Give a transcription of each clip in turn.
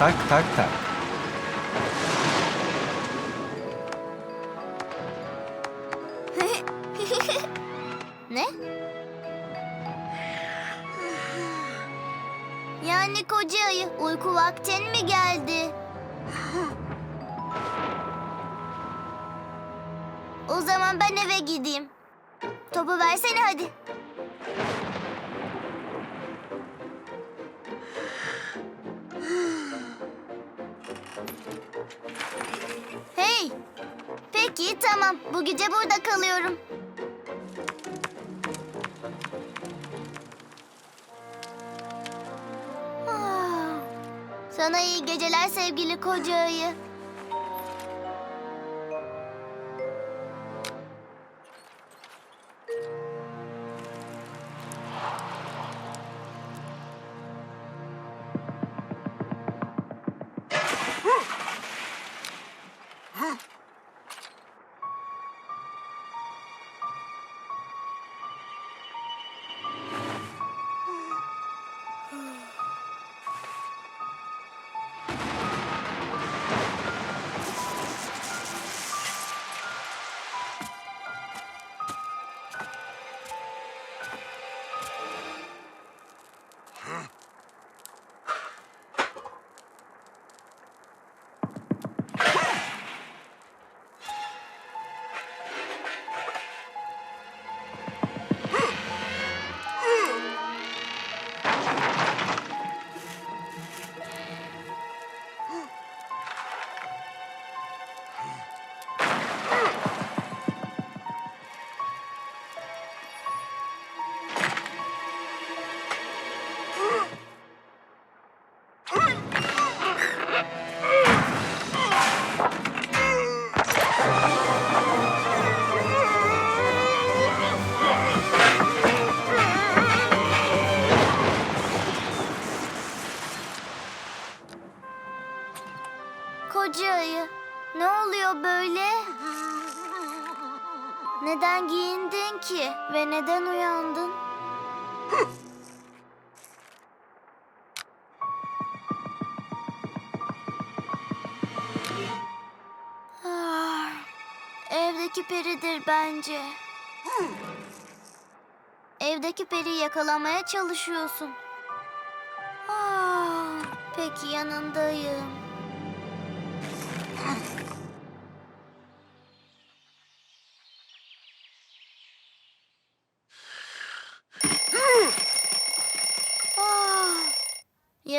Tak tak tak. Ne? Yani koca ayı uyku vaktin mi geldi? O zaman ben eve gideyim. Topu versene hadi. Tamam. Bu gece burada kalıyorum. Ah, Sana iyi geceler sevgili koca ayı. Uyandın? Ah, Evdeki peridir bence. Evdeki periyi yakalamaya çalışıyorsun. Ah, peki yanındayım.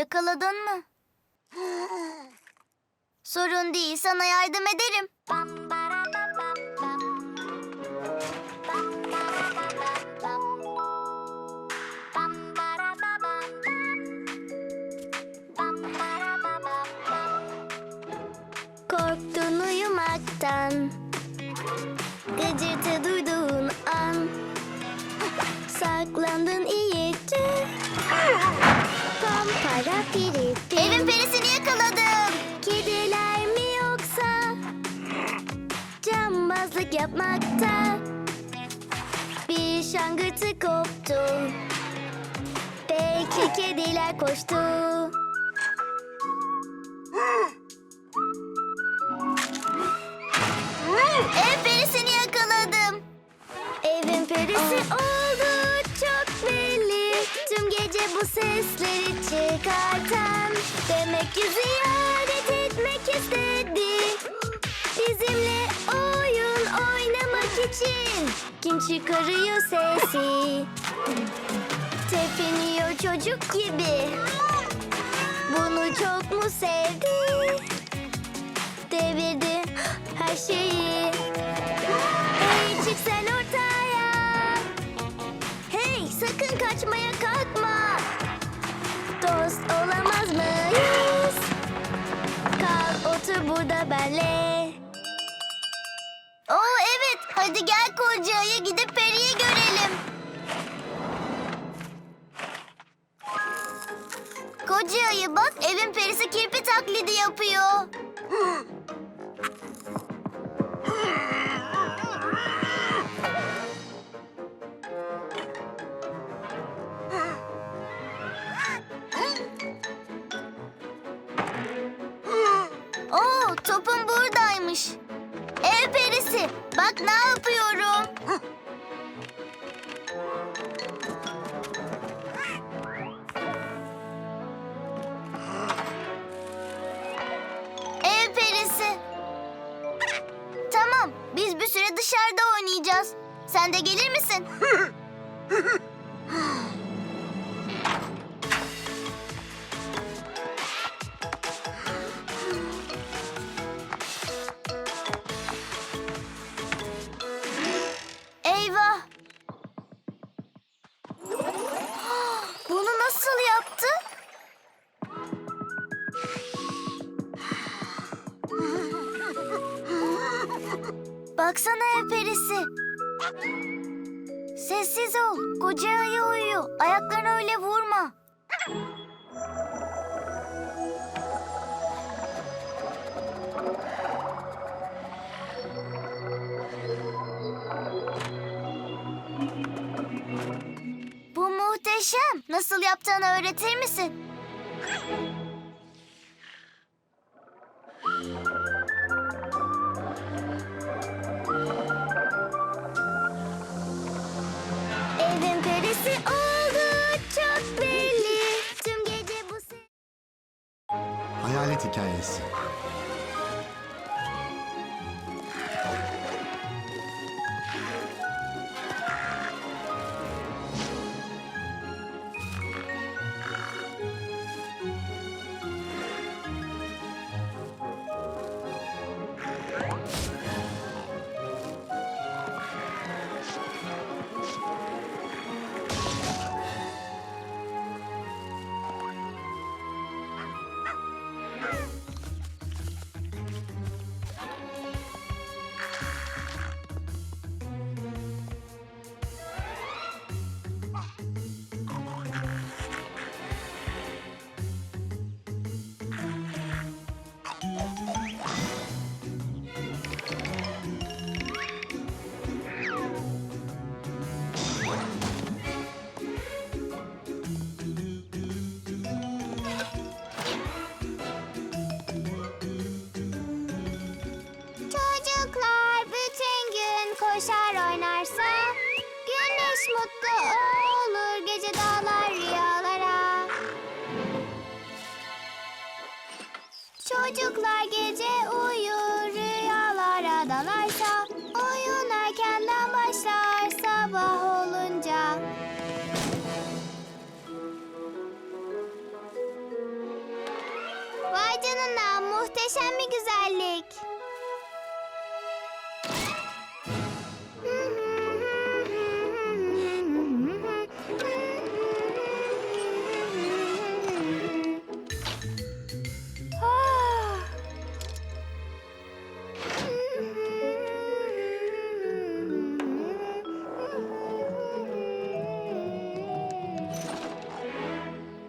Yakaladın mı? Sorun değil, sana yardım ederim. Korktun uyumaktan Bir şangırtı koptu Belki kediler koştu Ev perisini yakaladım. Evin perisi oldu çok belli. Tüm gece bu sesleri çıkartan. Demek ki ziyaret etmek istedi. İçin. Kim çıkarıyor sesi? Tepiniyor çocuk gibi. Bunu çok mu sevdi? Devirdi her şeyi. Hey çık sen ortaya. Hey sakın kaçmaya kalkma. Dost olamaz mıyız? Kal otur burada benle. Hadi gel kocaya gidip periyi görelim. Koca ayı bak evin perisi kirpi taklidi yapıyor. Bak ne yapıyorum. Ev perisi. Tamam, biz bir süre dışarıda oynayacağız. Sen de gelir misin? Baksana ev perisi. Sessiz ol. Koca ayı uyuyor. Ayaklarını öyle vurma. Bu muhteşem. Nasıl yaptığını öğretir misin? Muhteşem bir güzellik.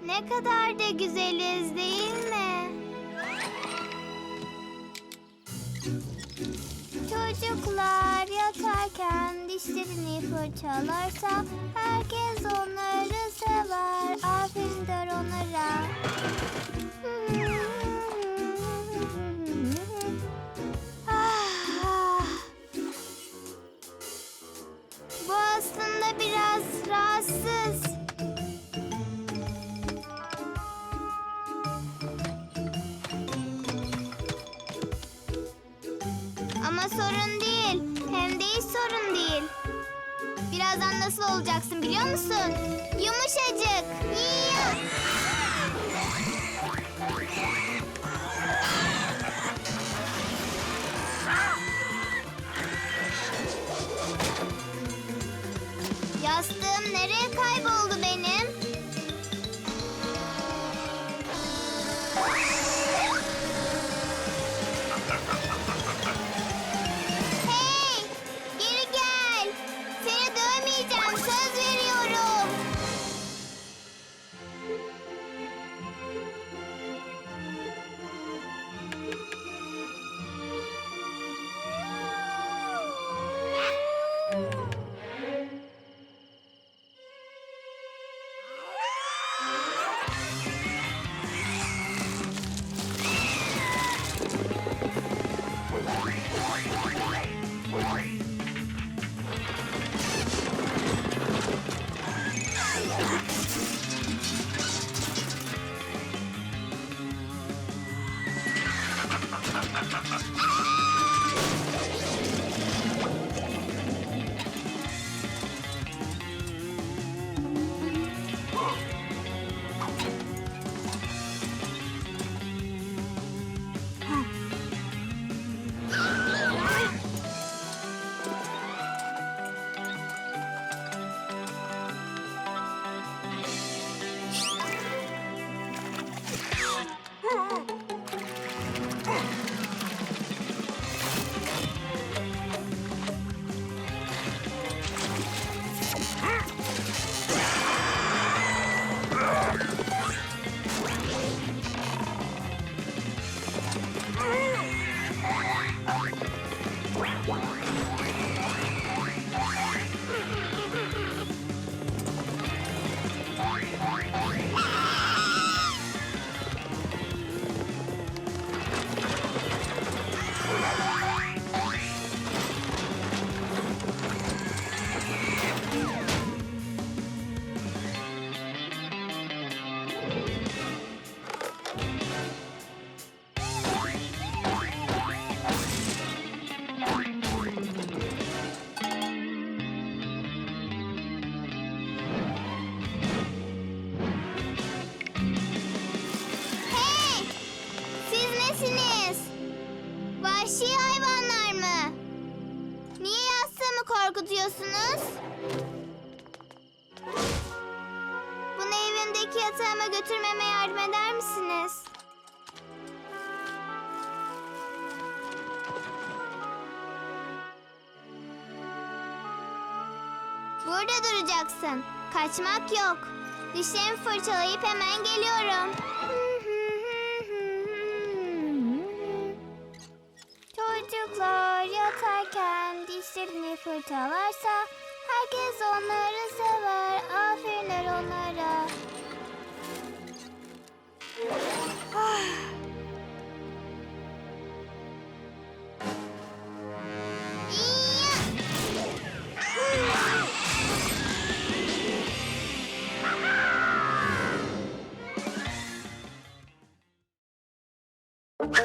Ne kadar da güzeliz değil mi? Dişlerini fırçalarsa herkes onları sever. Aferin der onlara. Ah. Bu aslında biraz rahatsız. Ama sorun değil. Hem de hiç sorun değil. Birazdan nasıl olacaksın biliyor musun? Yumuşacık. Yiyor. Evimdeki yatağıma götürmeme yardım eder misiniz? Burada duracaksın. Kaçmak yok. Dişlerimi fırçalayıp hemen geliyorum. Çocuklar yatarken dişlerini fırçalarsa herkes onları sever. Aferinler onlara. Bak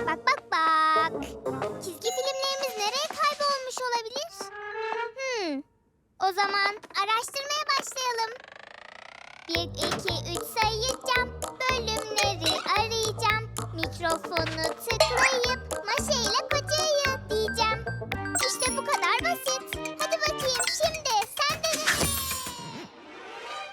bak bak. Çizgi filmlerimiz nereye kaybolmuş olabilir? Hmm. O zaman araştırmaya başlayalım. Bir, iki, üç sayacağım. Bölümleri arayacağım. Mikrofonu tıklayıp maşayla kocayı diyeceğim. İşte bu kadar basit.